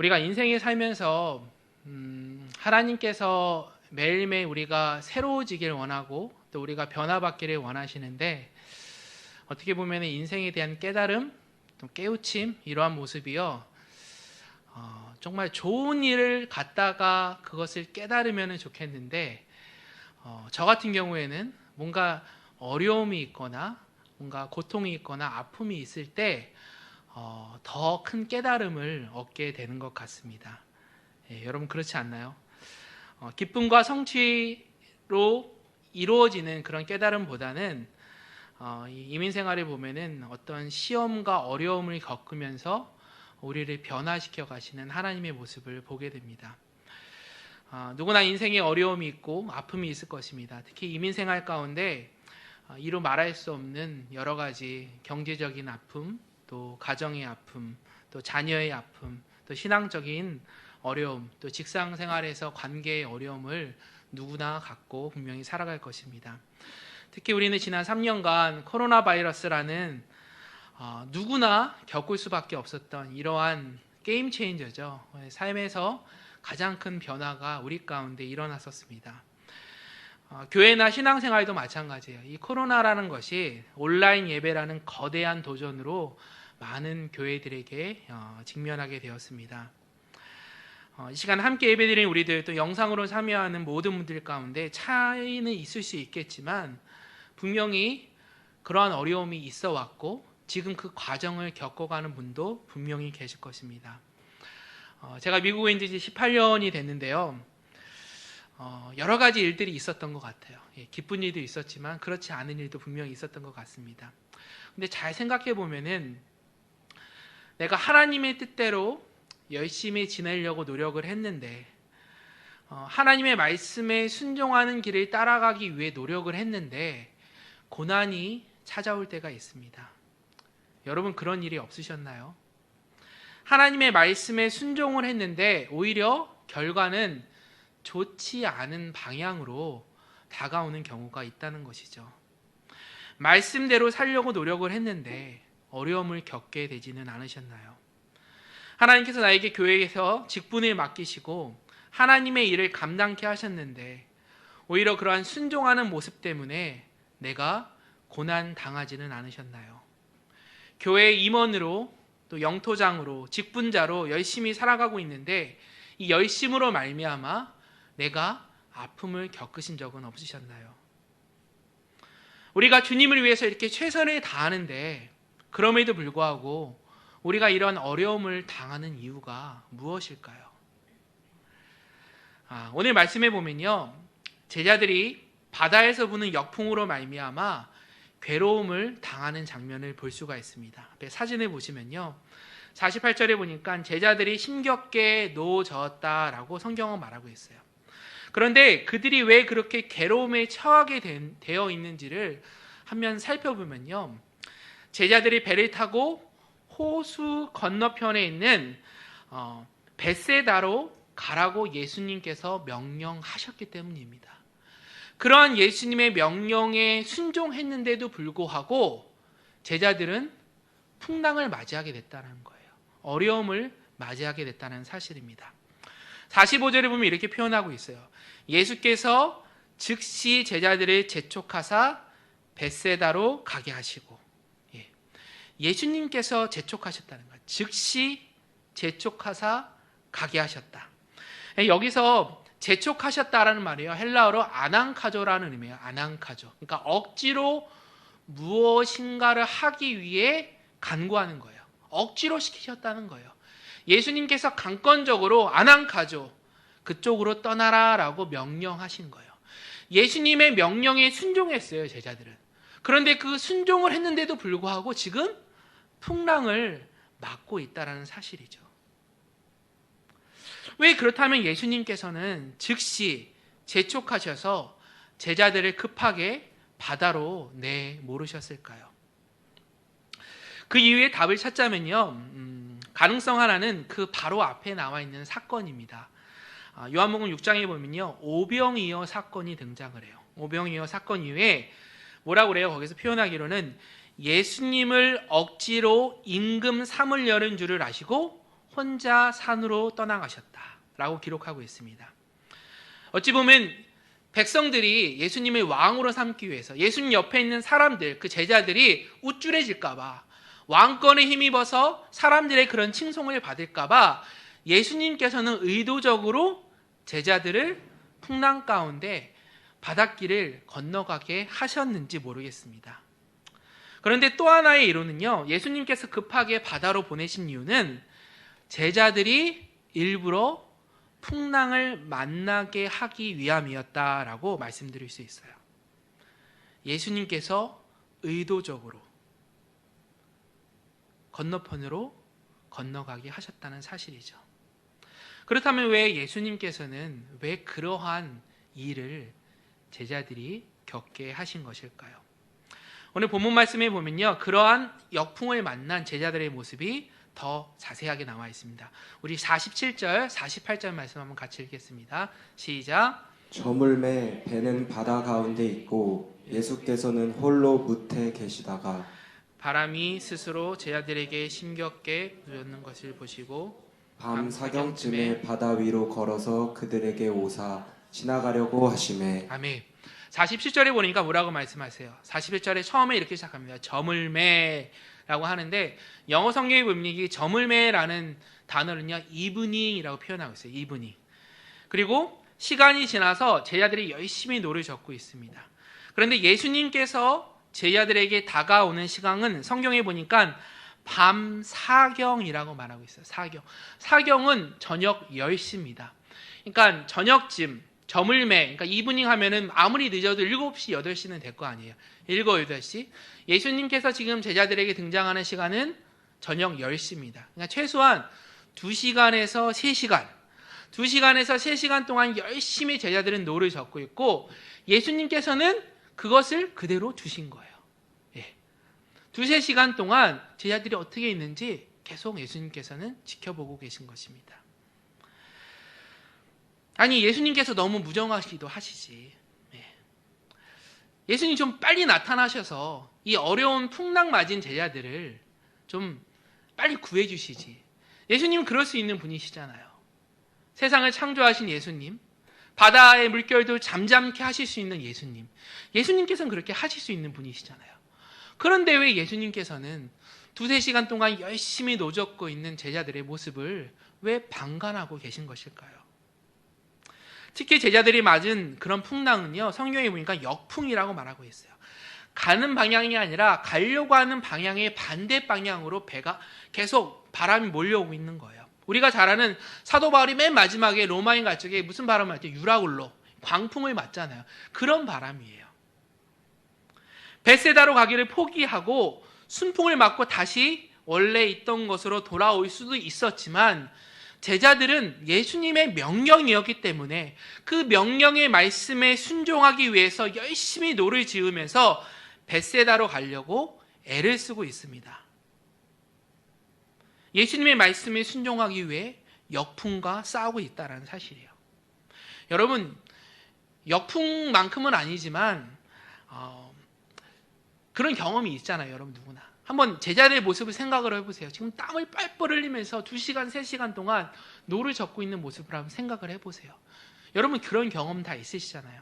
우리가 인생에 살면서 음, 하나님께서 매일매일 우리가 새로워지길 원하고 또 우리가 변화받기를 원하시는데 어떻게 보면 인생에 대한 깨달음, 또 깨우침 이러한 모습이요. 어, 정말 좋은 일을 갖다가 그것을 깨달으면 좋겠는데 어, 저 같은 경우에는 뭔가 어려움이 있거나 뭔가 고통이 있거나 아픔이 있을 때 어, 더 큰 깨달음을 얻게 되는 것 같습니다. 예, 여러분 그렇지 않나요? 어, 기쁨과 성취로 이루어지는 그런 깨달음보다는 어, 이 이민 생활을 보면은 어떤 시험과 어려움을 겪으면서 우리를 변화시켜 가시는 하나님의 모습을 보게 됩니다. 어, 누구나 인생에 어려움이 있고 아픔이 있을 것입니다. 특히 이민 생활 가운데 어, 이루 말할 수 없는 여러 가지 경제적인 아픔, 또 가정의 아픔, 또 자녀의 아픔, 또 신앙적인 어려움, 또 직장 생활에서 관계의 어려움을 누구나 갖고 분명히 살아갈 것입니다. 특히 우리는 지난 3년간 코로나 바이러스라는 어, 누구나 겪을 수밖에 없었던 이러한 게임 체인저죠. 삶에서 가장 큰 변화가 우리 가운데 일어났었습니다. 어, 교회나 신앙생활도 마찬가지예요. 이 코로나라는 것이 온라인 예배라는 거대한 도전으로 많은 교회들에게 어, 직면하게 되었습니다. 어, 이 시간 함께 예배드린 우리들 또 영상으로 참여하는 모든 분들 가운데 차이는 있을 수 있겠지만 분명히 그러한 어려움이 있어 왔고 지금 그 과정을 겪어가는 분도 분명히 계실 것입니다. 어, 제가 미국에 있는 지 18년이 됐는데요. 어, 여러 가지 일들이 있었던 것 같아요. 예, 기쁜 일도 있었지만 그렇지 않은 일도 분명히 있었던 것 같습니다. 근데 잘 생각해 보면은 내가 하나님의 뜻대로 열심히 지내려고 노력을 했는데 어, 하나님의 말씀에 순종하는 길을 따라가기 위해 노력을 했는데 고난이 찾아올 때가 있습니다. 여러분 그런 일이 없으셨나요? 하나님의 말씀에 순종을 했는데 오히려 결과는 좋지 않은 방향으로 다가오는 경우가 있다는 것이죠. 말씀대로 살려고 노력을 했는데 어려움을 겪게 되지는 않으셨나요? 하나님께서 나에게 교회에서 직분을 맡기시고 하나님의 일을 감당케 하셨는데 오히려 그러한 순종하는 모습 때문에 내가 고난 당하지는 않으셨나요? 교회 임원으로 또 영토장으로 직분자로 열심히 살아가고 있는데 이 열심으로 말미암아 내가 아픔을 겪으신 적은 없으셨나요? 우리가 주님을 위해서 이렇게 최선을 다하는데 그럼에도 불구하고 우리가 이런 어려움을 당하는 이유가 무엇일까요? 아, 오늘 말씀해 보면요. 제자들이 바다에서 부는 역풍으로 말미암아 괴로움을 당하는 장면을 볼 수가 있습니다. 사진을 보시면요. 48절에 보니까 제자들이 힘겹게 노졌다라고 성경은 말하고 있어요. 그런데 그들이 왜 그렇게 괴로움에 처하게 된, 되어 있는지를 한면 살펴보면요. 제자들이 배를 타고 호수 건너편에 있는 어, 베세다로 가라고 예수님께서 명령하셨기 때문입니다. 그러한 예수님의 명령에 순종했는데도 불구하고 제자들은 풍랑을 맞이하게 됐다는 거예요. 어려움을 맞이하게 됐다는 사실입니다. 45절에 보면 이렇게 표현하고 있어요. 예수께서 즉시 제자들을 재촉하사 베세다로 가게 하시고 예. 예수님께서 재촉하셨다는 거예요. 즉시 재촉하사 가게 하셨다. 예, 여기서 재촉하셨다라는 말이에요. 헬라어로 아낭카조라는 의미예요. 아낭카조. 그러니까 억지로 무엇인가를 하기 위해 간구하는 거예요. 억지로 시키셨다는 거예요. 예수님께서 강권적으로 아낭카조 그쪽으로 떠나라라고 명령하신 거예요. 예수님의 명령에 순종했어요, 제자들은. 그런데 그 순종을 했는데도 불구하고 지금 풍랑을 맞고 있다라는 사실이죠. 왜 그렇다면 예수님께서는 즉시 재촉하셔서 제자들을 급하게 바다로 내모르셨을까요? 그 이유의 답을 찾자면요, 음, 가능성 하나는 그 바로 앞에 나와 있는 사건입니다. 아, 요한복음 6장에 보면요, 오병이어 사건이 등장을 해요. 오병이어 사건 이후에 뭐라고 그래요? 거기서 표현하기로는 예수님을 억지로 임금 삼으려는 줄을 아시고 혼자 산으로 떠나가셨다라고 기록하고 있습니다. 어찌 보면 백성들이 예수님을 왕으로 삼기 위해서 예수님 옆에 있는 사람들, 그 제자들이 우쭐해질까봐 왕권에 힘입어서 사람들의 그런 칭송을 받을까봐 예수님께서는 의도적으로 제자들을 풍랑 가운데 바닷길을 건너가게 하셨는지 모르겠습니다. 그런데 또 하나의 이유는요, 예수님께서 급하게 바다로 보내신 이유는 제자들이 일부러 풍랑을 만나게 하기 위함이었다라고 말씀드릴 수 있어요. 예수님께서 의도적으로 건너편으로 건너가게 하셨다는 사실이죠. 그렇다면 왜 예수님께서는 왜 그러한 일을 제자들이 겪게 하신 것일까요? 오늘 본문 말씀에 보면요. 그러한 역풍을 만난 제자들의 모습이 더 자세하게 나와 있습니다. 우리 47절, 48절 말씀 한번 같이 읽겠습니다. 시작. 저물매 배는 바다 가운데 있고 예수께서는 홀로 무태 계시다가 바람이 스스로 제자들에게 심겹게 불었는 것을 보시고 밤 사경쯤에 바다 위로 걸어서 그들에게 오사 지나가려고 하심에 아멘. 47절에 보니까 뭐라고 말씀하세요? 41절에 처음에 이렇게 시작합니다. 저물매라고 하는데 영어 보면 이 저물매라는 단어는요. 이브닝이라고 표현하고 있어요. 이브닝. 그리고 시간이 지나서 제자들이 열심히 노를 젓고 있습니다. 그런데 예수님께서 제자들에게 다가오는 시간은 성경에 보니까 밤 사경이라고 말하고 있어요. 사경. 사경은 저녁 10시입니다. 그러니까 저녁쯤 저물매, 그러니까 이브닝 하면은 아무리 늦어도 7시, 8시는 될 거 아니에요. 7, 8시. 예수님께서 지금 제자들에게 등장하는 시간은 저녁 10시입니다. 그러니까 최소한 2시간에서 3시간. 2시간에서 3시간 동안 열심히 제자들은 노를 젓고 있고 예수님께서는 그것을 그대로 두신 거예요. 예. 두세 시간 동안 제자들이 어떻게 있는지 계속 예수님께서는 지켜보고 계신 것입니다. 아니 예수님께서 너무 무정하시기도 하시지. 예. 예수님 좀 빨리 나타나셔서 이 어려운 풍랑 맞은 제자들을 좀 빨리 구해 주시지. 예수님은 그럴 수 있는 분이시잖아요. 세상을 창조하신 예수님, 바다의 물결도 잠잠케 하실 수 있는 예수님. 예수님께서는 그렇게 하실 수 있는 분이시잖아요. 그런데 왜 예수님께서는 두세 시간 동안 열심히 노젓고 있는 제자들의 모습을 왜 방관하고 계신 것일까요? 특히 제자들이 맞은 그런 풍랑은요, 성경에 보니까 역풍이라고 말하고 있어요. 가는 방향이 아니라 가려고 하는 방향의 반대 방향으로 배가 계속 바람이 몰려오고 있는 거예요. 우리가 잘 아는 사도 바울이 맨 마지막에 로마인 갈 적에 무슨 바람을 할때 유라굴로 광풍을 맞잖아요. 그런 바람이에요. 베세다로 가기를 포기하고 순풍을 맞고 다시 원래 있던 곳으로 돌아올 수도 있었지만 제자들은 예수님의 명령이었기 때문에 그 명령의 말씀에 순종하기 위해서 열심히 노를 지으면서 베세다로 가려고 애를 쓰고 있습니다. 예수님의 말씀에 순종하기 위해 역풍과 싸우고 있다는 사실이에요. 여러분 역풍만큼은 아니지만 어, 그런 경험이 있잖아요. 여러분 누구나. 한번 제자들의 모습을 생각을 해보세요. 지금 땀을 뻘뻘 흘리면서 2시간, 3시간 동안 노를 젓고 있는 모습을 한번 생각을 해보세요. 여러분 그런 경험 다 있으시잖아요.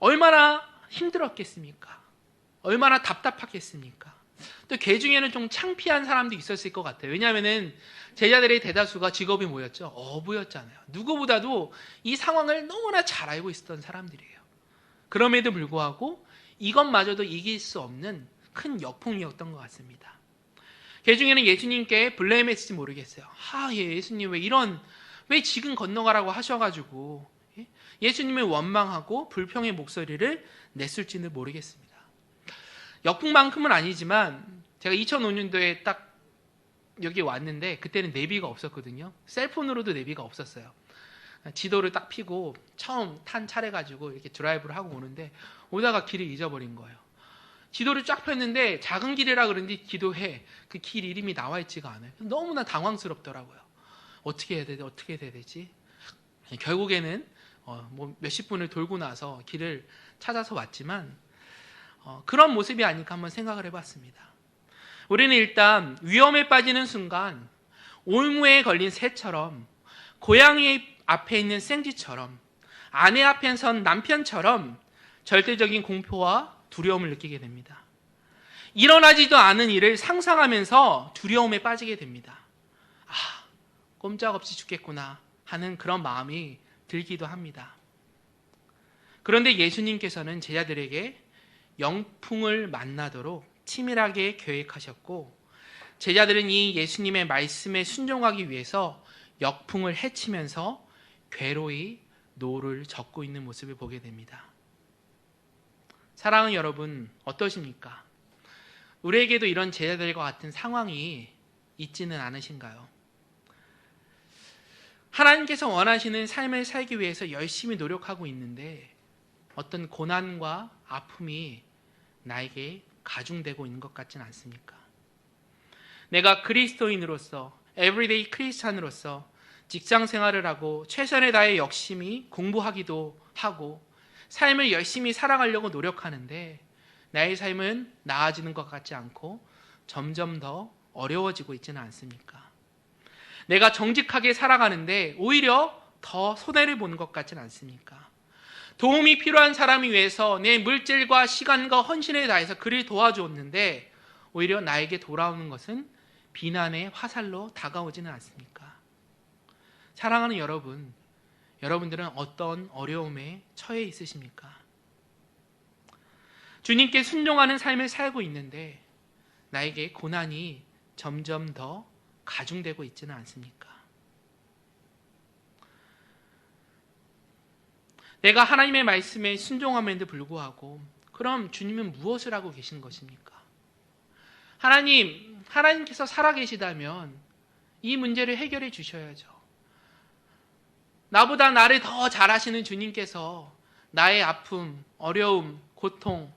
얼마나 힘들었겠습니까? 얼마나 답답하겠습니까? 또 개 중에는 좀 창피한 사람도 있었을 것 같아요. 왜냐하면은 제자들의 대다수가 직업이 뭐였죠? 어부였잖아요. 누구보다도 이 상황을 너무나 잘 알고 있었던 사람들이에요. 그럼에도 불구하고 이것마저도 이길 수 없는 큰 역풍이었던 것 같습니다. 개 중에는 예수님께 블레임했을지 모르겠어요. 아, 예, 예수님 왜 이런 왜 지금 건너가라고 하셔가지고 예? 예수님을 원망하고 불평의 목소리를 냈을지는 모르겠습니다. 역풍만큼은 아니지만 제가 2005년도에 딱 여기 왔는데 그때는 내비가 없었거든요. 셀폰으로도 내비가 없었어요. 지도를 딱 피고 처음 탄 차례 가지고 이렇게 드라이브를 하고 오는데 오다가 길을 잊어버린 거예요. 지도를 쫙 폈는데 작은 길이라 그런지 기도해 그 길 이름이 나와 있지가 않아요. 너무나 당황스럽더라고요. 어떻게 해야 되지? 어떻게 해야 되지? 결국에는 어, 뭐 몇십 분을 돌고 나서 길을 찾아서 왔지만 어, 그런 모습이 아닐까 한번 생각을 해봤습니다. 우리는 일단 위험에 빠지는 순간 올무에 걸린 새처럼 고양이 앞에 있는 생쥐처럼 아내 앞에 선 남편처럼 절대적인 공포와 두려움을 느끼게 됩니다. 일어나지도 않은 일을 상상하면서 두려움에 빠지게 됩니다. 아, 꼼짝없이 죽겠구나 하는 그런 마음이 들기도 합니다. 그런데 예수님께서는 제자들에게 영풍을 만나도록 치밀하게 계획하셨고 제자들은 이 예수님의 말씀에 순종하기 위해서 역풍을 헤치면서 괴로이 노를 젓고 있는 모습을 보게 됩니다. 사랑하는 여러분 어떠십니까? 우리에게도 이런 제자들과 같은 상황이 있지는 않으신가요? 하나님께서 원하시는 삶을 살기 위해서 열심히 노력하고 있는데 어떤 고난과 아픔이 나에게 가중되고 있는 것 같지는 않습니까? 내가 그리스도인으로서 에브리데이 크리스찬으로서 직장 생활을 하고 최선을 다해 열심히 공부하기도 하고 삶을 열심히 살아가려고 노력하는데 나의 삶은 나아지는 것 같지 않고 점점 더 어려워지고 있지는 않습니까? 내가 정직하게 살아가는데 오히려 더 손해를 보는 것 같지는 않습니까? 도움이 필요한 사람이 위해서 내 물질과 시간과 헌신을 다해서 그를 도와주었는데 오히려 나에게 돌아오는 것은 비난의 화살로 다가오지는 않습니까? 사랑하는 여러분, 여러분들은 어떤 어려움에 처해 있으십니까? 주님께 순종하는 삶을 살고 있는데 나에게 고난이 점점 더 가중되고 있지는 않습니까? 내가 하나님의 말씀에 순종함에도 불구하고 그럼 주님은 무엇을 하고 계신 것입니까? 하나님, 하나님께서 살아계시다면 이 문제를 해결해 주셔야죠. 나보다 나를 더 잘하시는 주님께서 나의 아픔, 어려움, 고통,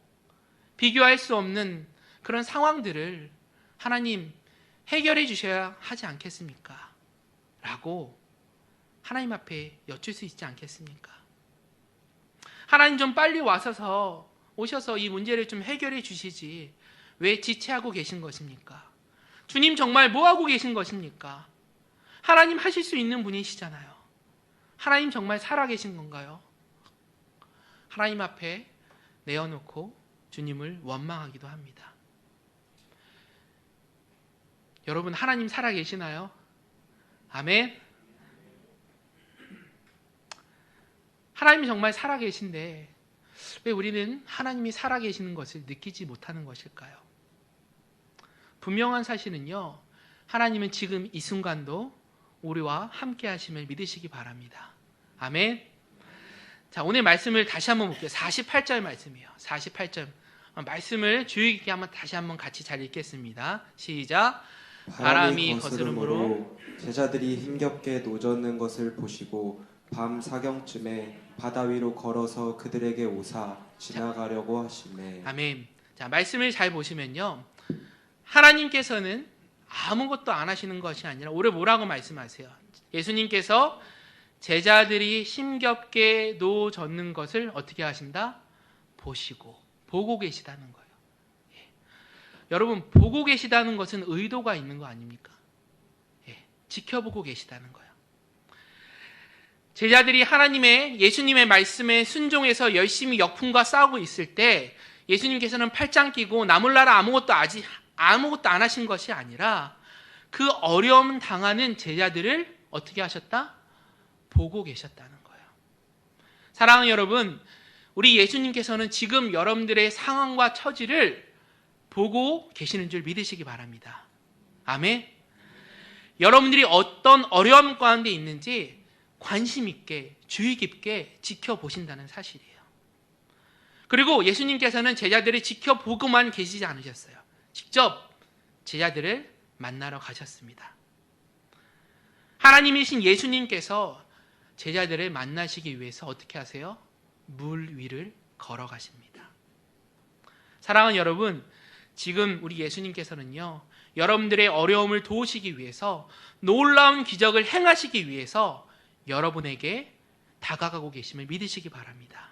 비교할 수 없는 그런 상황들을 하나님 해결해 주셔야 하지 않겠습니까? 라고 하나님 앞에 여쭐 수 있지 않겠습니까? 하나님 좀 빨리 와서서 오셔서 이 문제를 좀 해결해 주시지 왜 지체하고 계신 것입니까? 주님 정말 뭐 하고 계신 것입니까? 하나님 하실 수 있는 분이시잖아요. 하나님 정말 살아 계신 건가요? 하나님 앞에 내어놓고 주님을 원망하기도 합니다. 여러분 하나님 살아 계시나요? 아멘. 하나님이 정말 살아 계신데 왜 우리는 하나님이 살아 계시는 것을 느끼지 못하는 것일까요? 분명한 사실은요. 하나님은 지금 이 순간도 우리와 함께 하심을 믿으시기 바랍니다. 아멘. 자, 오늘 말씀을 다시 한번 볼게요. 48절 말씀이에요. 48절. 말씀을 주의 깊게 한번 다시 한번 같이 잘 읽겠습니다. 시작. 바람이 거스름으로 제자들이 힘겹게 노젓는 것을 보시고 밤 사경쯤에 바다 위로 걸어서 그들에게 오사 지나가려고 하시매 아멘. 자, 말씀을 잘 보시면요. 하나님께서는 아무것도 안 하시는 것이 아니라 오늘 뭐라고 말씀하세요? 예수님께서 제자들이 힘겹게 노 젓는 것을 어떻게 하신다? 보시고 보고 계시다는 거예요. 예. 여러분 보고 계시다는 것은 의도가 있는 거 아닙니까? 예. 지켜보고 계시다는 거예요. 제자들이 하나님의 예수님의 말씀에 순종해서 열심히 역풍과 싸우고 있을 때 예수님께서는 팔짱 끼고 나몰라라 아무것도 아직 아무것도 안 하신 것이 아니라 그 어려움 당하는 제자들을 어떻게 하셨다? 보고 계셨다는 거예요. 사랑하는 여러분, 우리 예수님께서는 지금 여러분들의 상황과 처지를 보고 계시는 줄 믿으시기 바랍니다. 아멘. 여러분들이 어떤 어려움 가운데 있는지 관심 있게 주의 깊게 지켜보신다는 사실이에요. 그리고 예수님께서는 제자들을 지켜보고만 계시지 않으셨어요. 직접 제자들을 만나러 가셨습니다. 하나님이신 예수님께서 제자들을 만나시기 위해서 어떻게 하세요? 물 위를 걸어가십니다. 사랑하는 여러분, 지금 우리 예수님께서는요, 여러분들의 어려움을 도우시기 위해서 놀라운 기적을 행하시기 위해서 여러분에게 다가가고 계심을 믿으시기 바랍니다.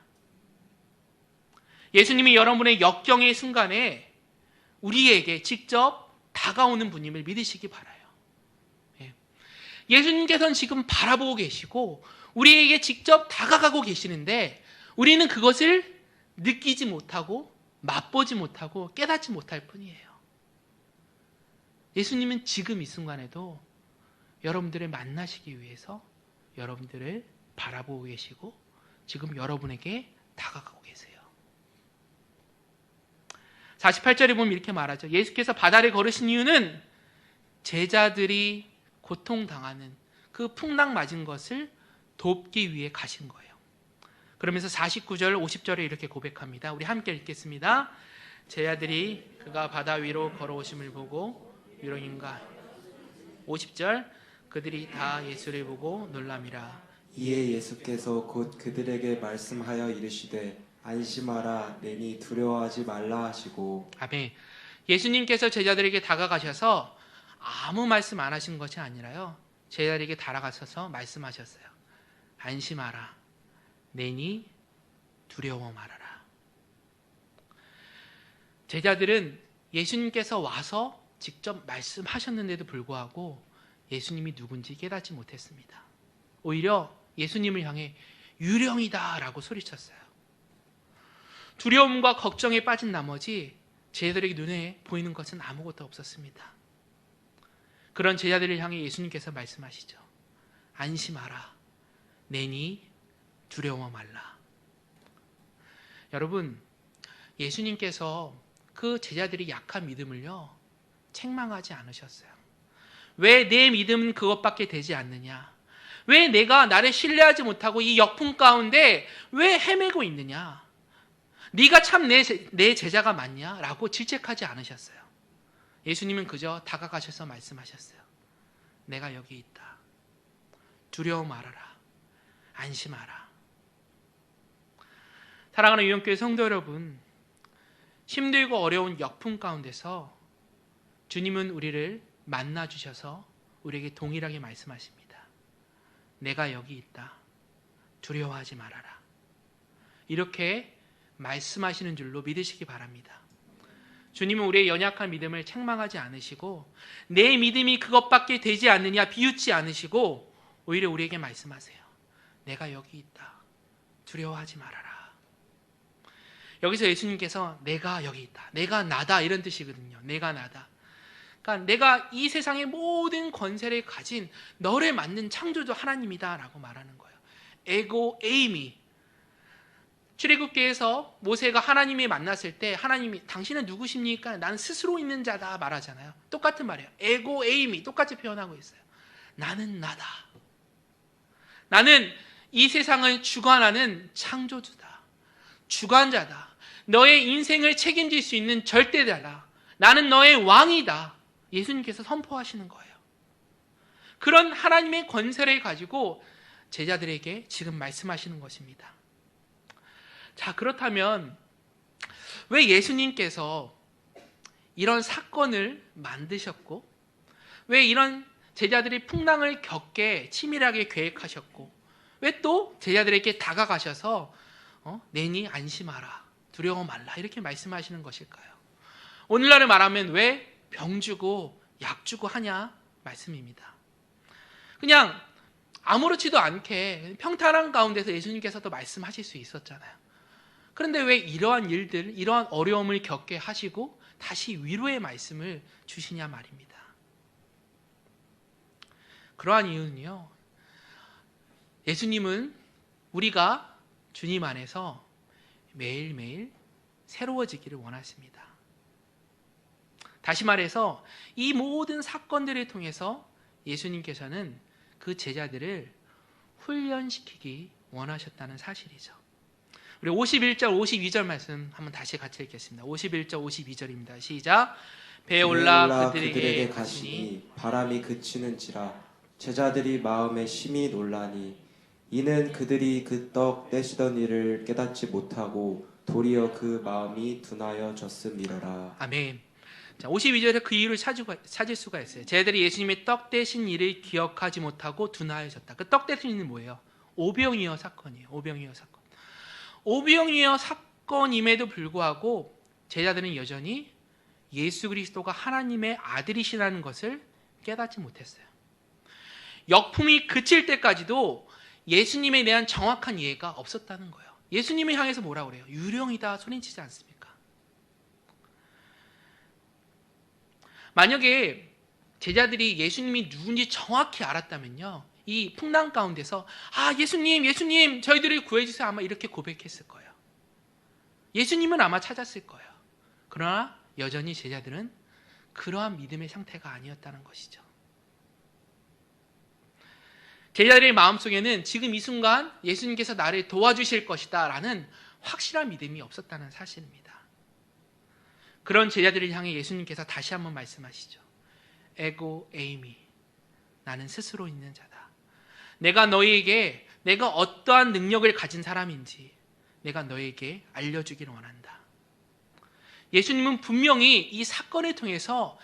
예수님이 여러분의 역경의 순간에 우리에게 직접 다가오는 분임을 믿으시기 바라요. 예. 예수님께서는 지금 바라보고 계시고 우리에게 직접 다가가고 계시는데 우리는 그것을 느끼지 못하고 맛보지 못하고 깨닫지 못할 뿐이에요. 예수님은 지금 이 순간에도 여러분들을 만나시기 위해서 여러분들을 바라보고 계시고 지금 여러분에게 다가가고 계세요. 48절에 보면 이렇게 말하죠. 예수께서 바다를 걸으신 이유는 제자들이 고통당하는 그 풍랑 맞은 것을 돕기 위해 가신 거예요. 그러면서 49절, 50절에 이렇게 고백합니다. 우리 함께 읽겠습니다. 제자들이 그가 바다 위로 걸어오심을 보고 위로인가 50절 그들이 다 예수를 보고 놀람이라 이에 예수께서 곧 그들에게 말씀하여 이르시되 안심하라 내니 두려워하지 말라 하시고 아멘. 예수님께서 제자들에게 다가가셔서 아무 말씀 안 하신 것이 아니라요. 제자들에게 다가가셔서 말씀하셨어요. 안심하라. 내니 두려워 말아라. 제자들은 예수님께서 와서 직접 말씀하셨는데도 불구하고 예수님이 누군지 깨닫지 못했습니다. 오히려 예수님을 향해 유령이다라고 소리쳤어요. 두려움과 걱정에 빠진 나머지 제자들에게 눈에 보이는 것은 아무것도 없었습니다. 그런 제자들을 향해 예수님께서 말씀하시죠. 안심하라. 내니 두려워 말라. 여러분, 예수님께서 그 제자들이 약한 믿음을요, 책망하지 않으셨어요. 왜 내 믿음은 그것밖에 되지 않느냐? 왜 내가 나를 신뢰하지 못하고 이 역풍 가운데 왜 헤매고 있느냐? 네가 참 내 내 제자가 맞냐? 라고 질책하지 않으셨어요. 예수님은 그저 다가가셔서 말씀하셨어요. 내가 여기 있다. 두려워 말아라. 안심하라. 사랑하는 유영교회 성도 여러분, 힘들고 어려운 역풍 가운데서 주님은 우리를 만나 주셔서 우리에게 동일하게 말씀하십니다. 내가 여기 있다. 두려워하지 말아라. 이렇게 말씀하시는 줄로 믿으시기 바랍니다. 주님은 우리의 연약한 믿음을 책망하지 않으시고 내 믿음이 그것밖에 되지 않느냐 비웃지 않으시고 오히려 우리에게 말씀하세요. 내가 여기 있다. 두려워하지 말아라. 여기서 예수님께서 내가 여기 있다. 내가 나다 이런 뜻이거든요. 내가 나다. 그러니까 내가 이 세상의 모든 권세를 가진 너를 만든 창조주 하나님이다라고 말하는 거예요. 에고 에이미 출애굽기에서 모세가 하나님이 만났을 때 하나님이 당신은 누구십니까? 나는 스스로 있는 자다 말하잖아요. 똑같은 말이에요. 에고 에이미 똑같이 표현하고 있어요. 나는 나다. 나는 이 세상을 주관하는 창조주다. 주관자다. 너의 인생을 책임질 수 있는 절대자다. 나는 너의 왕이다. 예수님께서 선포하시는 거예요. 그런 하나님의 권세를 가지고 제자들에게 지금 말씀하시는 것입니다. 자, 그렇다면 왜 예수님께서 이런 사건을 만드셨고 왜 이런 제자들이 풍랑을 겪게 치밀하게 계획하셨고 왜 또 제자들에게 다가가셔서 어? 내니 안심하라 두려워 말라 이렇게 말씀하시는 것일까요? 오늘날을 말하면 왜 병 주고 약 주고 하냐 말씀입니다. 그냥 아무렇지도 않게 평탄한 가운데서 예수님께서도 말씀하실 수 있었잖아요. 그런데 왜 이러한 일들, 이러한 어려움을 겪게 하시고 다시 위로의 말씀을 주시냐 말입니다. 그러한 이유는요. 예수님은 우리가 주님 안에서 매일매일 새로워지기를 원하십니다. 다시 말해서 이 모든 사건들을 통해서 예수님께서는 그 제자들을 훈련시키기 원하셨다는 사실이죠. 우리 51절, 52절 말씀 한번 다시 같이 읽겠습니다. 51절, 52절입니다. 시작. 배에 올라 그들에게 가시니 바람이 그치는지라 제자들이 마음에 심히 놀라니 이는 그들이 그 떡 떼시던 일을 깨닫지 못하고 도리어 그 마음이 둔하여 졌음이러라 아멘. 자, 52절에 그 이유를 찾을 수가 있어요. 쟤들이 예수님의 떡 대신 일을 기억하지 못하고 둔하여졌다. 그 떡 대신 일은 뭐예요? 오병이어 사건이에요. 오병이어 사건. 오병이어 사건임에도 불구하고 제자들은 여전히 예수 그리스도가 하나님의 아들이시라는 것을 깨닫지 못했어요. 역풍이 그칠 때까지도 예수님에 대한 정확한 이해가 없었다는 거예요. 예수님을 향해서 뭐라 그래요? 유령이다 소리치지 않습니까? 만약에 제자들이 예수님이 누군지 정확히 알았다면요. 이 풍랑 가운데서 아 예수님 예수님 저희들을 구해주세요 아마 이렇게 고백했을 거예요. 예수님은 아마 찾았을 거예요. 그러나 여전히 제자들은 그러한 믿음의 상태가 아니었다는 것이죠. 제자들의 마음속에는 지금 이 순간 예수님께서 나를 도와주실 것이다 라는 확실한 믿음이 없었다는 사실입니다. 그런 제자들을 향해 예수님께서 다시 한번 말씀하시죠. 에고 에이미 나는 스스로 있는 자다. 내가 너희에게 내가 어떠한 능력을 가진 사람인지 내가 너에게 알려주기를 원한다. 예수님은 분명히 이 사건을 통해서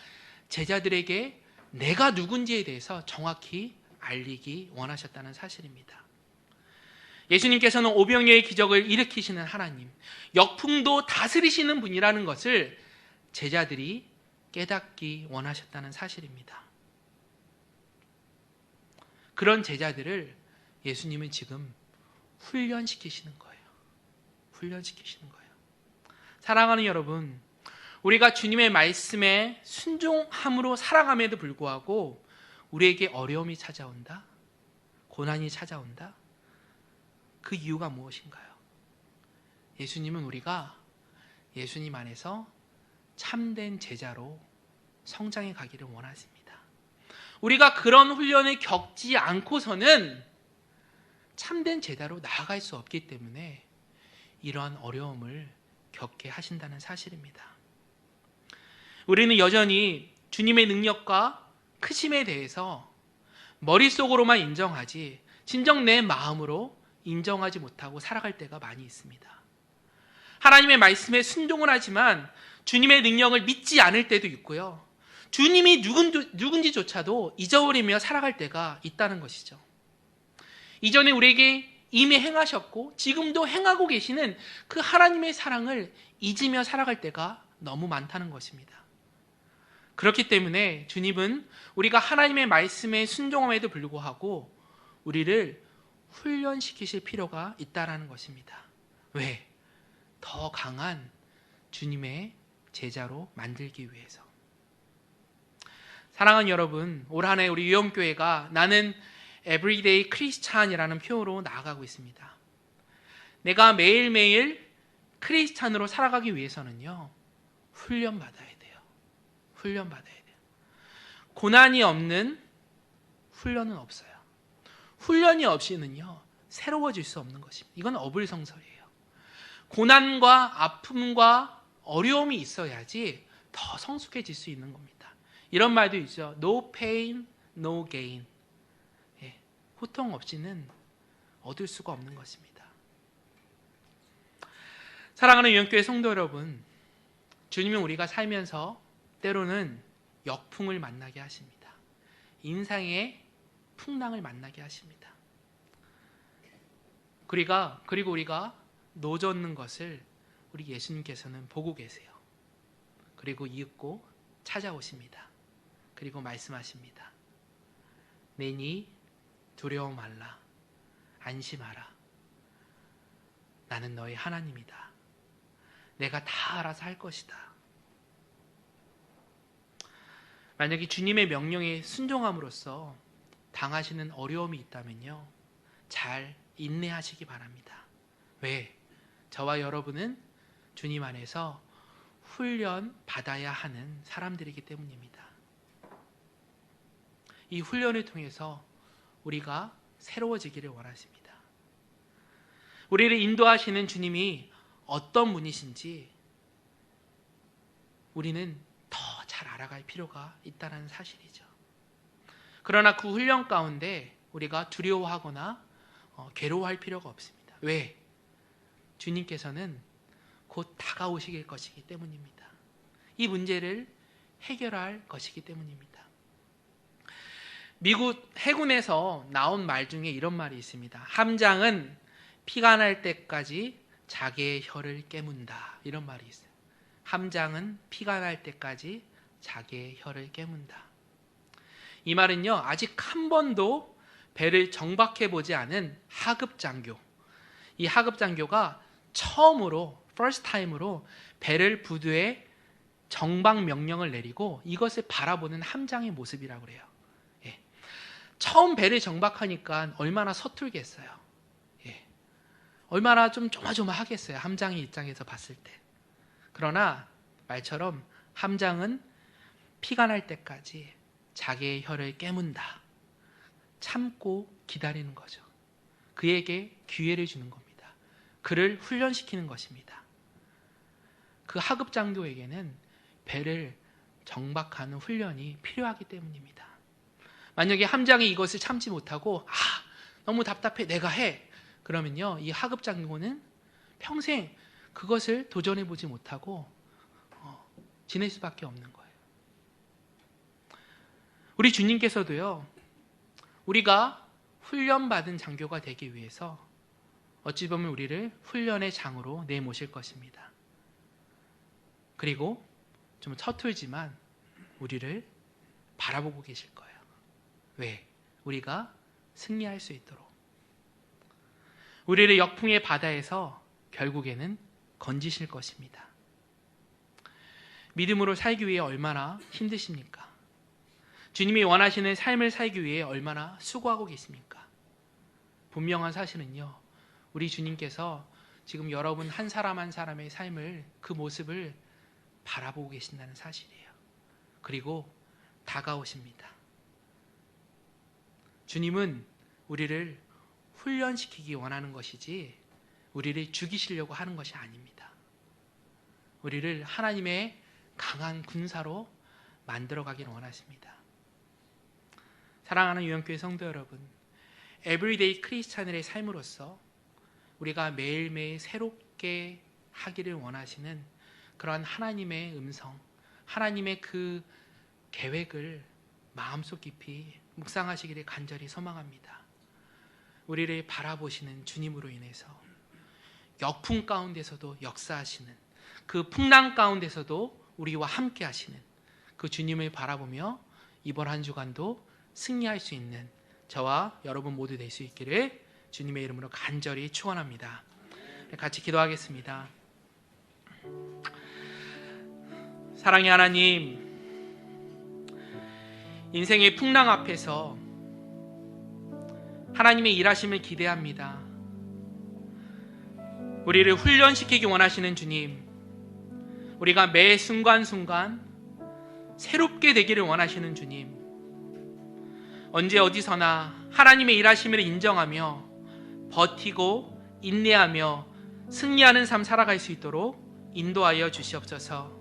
제자들에게 내가 누군지에 대해서 정확히 알리기 원하셨다는 사실입니다. 예수님께서는 오병이의 기적을 일으키시는 하나님, 역풍도 다스리시는 분이라는 것을 제자들이 깨닫기 원하셨다는 사실입니다. 그런 제자들을 예수님은 지금 훈련시키시는 거예요. 훈련시키시는 거예요. 사랑하는 여러분, 우리가 주님의 말씀에 순종함으로 살아감에도 불구하고 우리에게 어려움이 찾아온다? 고난이 찾아온다? 그 이유가 무엇인가요? 예수님은 우리가 예수님 안에서 참된 제자로 성장해 가기를 원하십니다. 우리가 그런 훈련을 겪지 않고서는 참된 제자로 나아갈 수 없기 때문에 이러한 어려움을 겪게 하신다는 사실입니다. 우리는 여전히 주님의 능력과 크심에 대해서 머릿속으로만 인정하지 진정 내 마음으로 인정하지 못하고 살아갈 때가 많이 있습니다. 하나님의 말씀에 순종을 하지만 주님의 능력을 믿지 않을 때도 있고요. 주님이 누군, 누군지조차도 잊어버리며 살아갈 때가 있다는 것이죠. 이전에 우리에게 이미 행하셨고 지금도 행하고 계시는 그 하나님의 사랑을 잊으며 살아갈 때가 너무 많다는 것입니다. 그렇기 때문에 주님은 우리가 하나님의 말씀에 순종함에도 불구하고 우리를 훈련시키실 필요가 있다라는 것입니다. 왜? 더 강한 주님의 제자로 만들기 위해서. 사랑하는 여러분, 올 한해 우리 유영교회가 나는 에브리데이 크리스찬이라는 표어로 나아가고 있습니다. 내가 매일매일 크리스찬으로 살아가기 위해서는요, 훈련받아야 돼요. 훈련받아야 돼요. 고난이 없는 훈련은 없어요. 훈련이 없이는요, 새로워질 수 없는 것입니다. 이건 어불성설이에요. 고난과 아픔과 어려움이 있어야지 더 성숙해질 수 있는 겁니다. 이런 말도 있죠. No pain, no gain. 예, 고통 없이는 얻을 수가 없는 것입니다. 사랑하는 유영교회 성도 여러분, 주님은 우리가 살면서 때로는 역풍을 만나게 하십니다. 인상의 풍랑을 만나게 하십니다. 우리가 그리고 우리가 노젓는 것을 우리 예수님께서는 보고 계세요. 그리고 이윽고 찾아오십니다. 그리고 말씀하십니다. 내니 두려워 말라. 안심하라. 나는 너의 하나님이다. 내가 다 알아서 할 것이다. 만약에 주님의 명령에 순종함으로써 당하시는 어려움이 있다면요. 잘 인내하시기 바랍니다. 왜? 저와 여러분은 주님 안에서 훈련 받아야 하는 사람들이기 때문입니다. 이 훈련을 통해서 우리가 새로워지기를 원하십니다. 우리를 인도하시는 주님이 어떤 분이신지 우리는 더 잘 알아갈 필요가 있다는 사실이죠. 그러나 그 훈련 가운데 우리가 두려워하거나 어, 괴로워할 필요가 없습니다. 왜? 주님께서는 곧 다가오실 것이기 때문입니다. 이 문제를 해결할 것이기 때문입니다. 미국 해군에서 나온 말 중에 이런 말이 있습니다. 함장은 피가 날 때까지 자기의 혀를 깨문다. 이런 말이 있어요. 함장은 피가 날 때까지 자기의 혀를 깨문다. 이 말은요, 아직 한 번도 배를 정박해 보지 않은 하급 장교. 이 하급 장교가 처음으로 first time으로 배를 부두에 정박 명령을 내리고 이것을 바라보는 함장의 모습이라고 그래요. 예. 처음 배를 정박하니까 얼마나 서툴겠어요. 예. 얼마나 좀 조마조마하겠어요. 함장의 입장에서 봤을 때. 그러나 말처럼 함장은 피가 날 때까지 자기의 혀를 깨문다. 참고 기다리는 거죠. 그에게 기회를 주는 겁니다. 그를 훈련시키는 것입니다. 그 하급 장교에게는 배를 정박하는 훈련이 필요하기 때문입니다. 만약에 함장이 이것을 참지 못하고 아 너무 답답해 내가 해 그러면요 이 하급 장교는 평생 그것을 도전해 보지 못하고 어, 지낼 수밖에 없는 거예요. 우리 주님께서도요 우리가 훈련받은 장교가 되기 위해서 어찌 보면 우리를 훈련의 장으로 내모실 것입니다. 그리고 좀 서툴지만 우리를 바라보고 계실 거예요. 왜? 우리가 승리할 수 있도록. 우리를 역풍의 바다에서 결국에는 건지실 것입니다. 믿음으로 살기 위해 얼마나 힘드십니까? 주님이 원하시는 삶을 살기 위해 얼마나 수고하고 계십니까? 분명한 사실은요, 우리 주님께서 지금 여러분 한 사람 한 사람의 삶을 그 모습을 바라보고 계신다는 사실이에요. 그리고 다가오십니다. 주님은 우리를 훈련시키기 원하는 것이지 우리를 죽이시려고 하는 것이 아닙니다. 우리를 하나님의 강한 군사로 만들어 가기를 원하십니다. 사랑하는 유영교회 성도 여러분, 에브리데이 크리스찬의 삶으로서 우리가 매일매일 새롭게 하기를 원하시는 그러한 하나님의 음성, 하나님의 그 계획을 마음속 깊이 묵상하시기를 간절히 소망합니다. 우리를 바라보시는 주님으로 인해서 역풍 가운데서도 역사하시는 그 풍랑 가운데서도 우리와 함께 하시는 그 주님을 바라보며 이번 한 주간도 승리할 수 있는 저와 여러분 모두 될 수 있기를 주님의 이름으로 간절히 축원합니다. 같이 기도하겠습니다. 사랑의 하나님, 인생의 풍랑 앞에서 하나님의 일하심을 기대합니다. 우리를 훈련시키기 원하시는 주님, 우리가 매 순간순간 새롭게 되기를 원하시는 주님, 언제 어디서나 하나님의 일하심을 인정하며 버티고 인내하며 승리하는 삶 살아갈 수 있도록 인도하여 주시옵소서.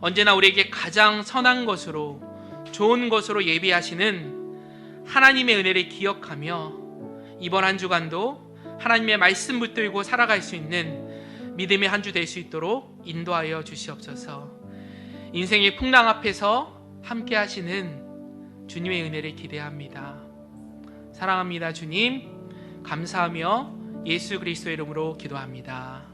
언제나 우리에게 가장 선한 것으로 좋은 것으로 예비하시는 하나님의 은혜를 기억하며 이번 한 주간도 하나님의 말씀 붙들고 살아갈 수 있는 믿음의 한 주 될 수 있도록 인도하여 주시옵소서. 인생의 풍랑 앞에서 함께 하시는 주님의 은혜를 기대합니다. 사랑합니다, 주님. 감사하며 예수 그리스도 이름으로 기도합니다.